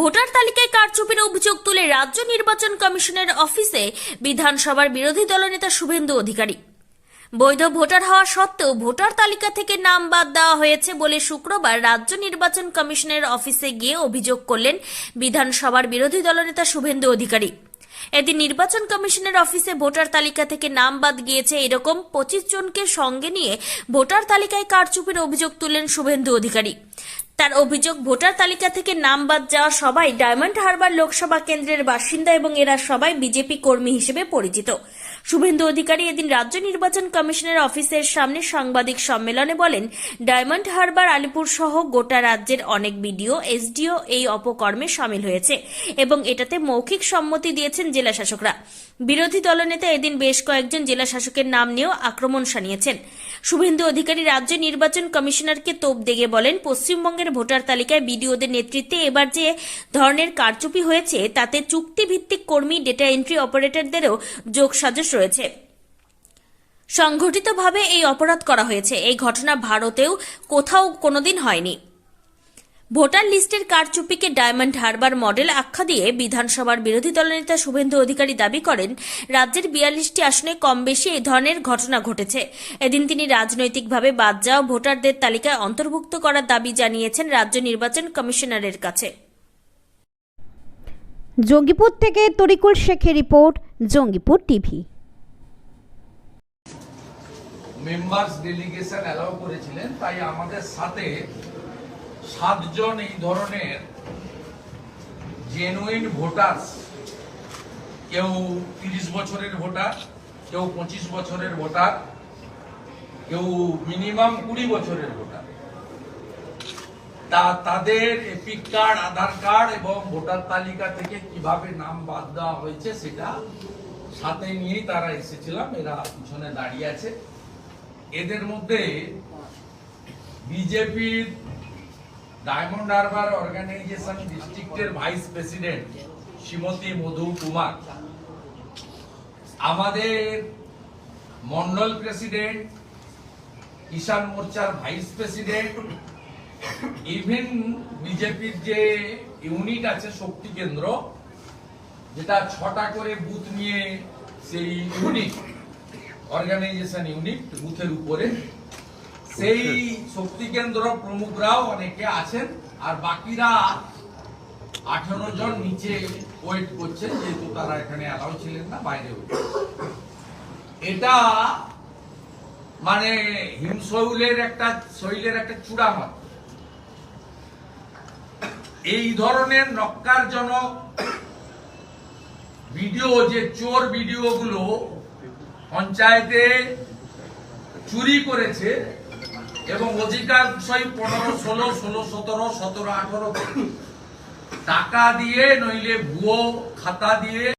Voter তালিকায় কারচুপির অভিযোগ তুলে রাজ্য নির্বাচন কমিশনের অফিসে বিধানসভার বিরোধী দলনেতা শুভেন্দু অধিকারী। বৈধ ভোটার হওয়া সত্ত্বেও ভোটার তালিকা থেকে নাম বাদ দেওয়া হয়েছে বলে শুক্রবার রাজ্য নির্বাচন কমিশনের অফিসে গিয়ে অভিযোগ করলেন বিধানসভার বিরোধী দলনেতা শুভেন্দু অধিকারী। এদিন নির্বাচন কমিশনের অফিসে ভোটার তালিকা থেকে নাম বাদ গিয়েছে এরকম পঁচিশ জনকে সঙ্গে নিয়ে ভোটার তালিকায় কারচুপির অভিযোগ তুললেন শুভেন্দু অধিকারী। তার অভিযোগ, ভোটার তালিকা থেকে নাম বাদ যাওয়া সবাই ডায়মন্ড হারবার লোকসভা কেন্দ্রের বাসিন্দা এবং এরা সবাই বিজেপি কর্মী হিসেবে পরিচিত। শুভেন্দু অধিকারী এদিন রাজ্য নির্বাচন কমিশনের অফিসের সামনে সাংবাদিক সম্মেলনে বলেন, ডায়মন্ড হারবার আলিপুর সহ গোটা রাজ্যের অনেক বিডিও, এসডিও এই অপকর্মে সামিল হয়েছে এবং এটাতে মৌখিক সম্মতি দিয়েছেন জেলা শাসকরা। বিরোধী দলনেতা এদিন বেশ কয়েকজন জেলা শাসকের নাম নিয়েও আক্রমণ শানিয়েছেন। শুভেন্দু অধিকারী রাজ্য নির্বাচন কমিশনারকে তোপ দেগে বলেন, পশ্চিমবঙ্গের ভোটার তালিকায় বিডিওদের নেতৃত্বে এবার যে ধরনের কারচুপি হয়েছে, তাতে চুক্তিভিত্তিক কর্মী, ডেটা এন্ট্রি অপারেটরদেরও যোগসাজশ রয়েছে। সংঘটিতভাবে এই অপরাধ করা হয়েছে। এই ঘটনা ভারতেও কোথাও কোনোদিন হয়নি। ভোটার লিস্টের কারচুপিকে ডায়মন্ড হারবার মডেল আখ্যা দিয়ে বিধানসভার বিরোধী দলনেতা শুভেন্দু অধিকারী দাবি করেন, রাজ্যের বিয়াল্লিশটি আসনে কম বেশি এই ধরনের ঘটনা ঘটেছে। এদিন তিনি রাজনৈতিকভাবে বাদ যাওয়া ভোটারদের তালিকায় অন্তর্ভুক্ত করার দাবি জানিয়েছেন রাজ্য নির্বাচন কমিশনারের কাছে। জঙ্গিপুর থেকে তরিকুল শেখের report, Jangipur TV. Members delegation allow করেছিলেন, তাই আমাদের সাথে সাতজন এই ধরনের জেনুইন ভোটার্স কেউ তিরিশ বছরের ভোটার কেউ পঁচিশ বছরের ভোটার কেউ মিনিমাম কুড়ি বছরের ভোটার তা তাদের এপিক কার্ড আধার কার্ড এবং ভোটার তালিকা থেকে কীভাবে নাম বাদ দেওয়া হয়েছে, সেটা সাথে নিয়েই তারা এসেছিলাম, এরা পিছনে দাঁড়িয়ে আছে। এদের মধ্যে বিজেপির ডায়মন্ড হারবার অর্গানাইজেশন ডিস্ট্রিক্টের ভাইস প্রেসিডেন্ট শ্রীমতী মধু কুমার। আমাদের মন্ডল প্রেসিডেন্ট কিষাণ মোর্চার ভাইস প্রেসিডেন্ট, ইভেন বিজেপির যে ইউনিট আছে শক্তি কেন্দ্র, যেটা ছটা করে বুথ নিয়ে সেই ইউনিট অর্গানাইজেশন ইউনিট বুথের উপরে। সেই শক্তি কেন্দ্র প্রমুখরাও অনেকে আছেন আর বাকিরা আঠারো জন নিচে ওয়েট করছেন যেহেতু তারা এখানে অ্যালাউ ছিলেন না বাইরে এটা মানে হিমশৈলের একটা শৈলের একটা চূড়া মাত্র এই ধরনের নক্কারজনক ভিডিও যে চোর ভিডিওগুলো পঞ্চায়েতে চুরি করেছে এবং অধিকাংশই পনেরো, ষোলো ষোলো, সতেরো সতেরো, আঠেরো টাকা দিয়ে নইলে ভুয়ো খাতা দিয়ে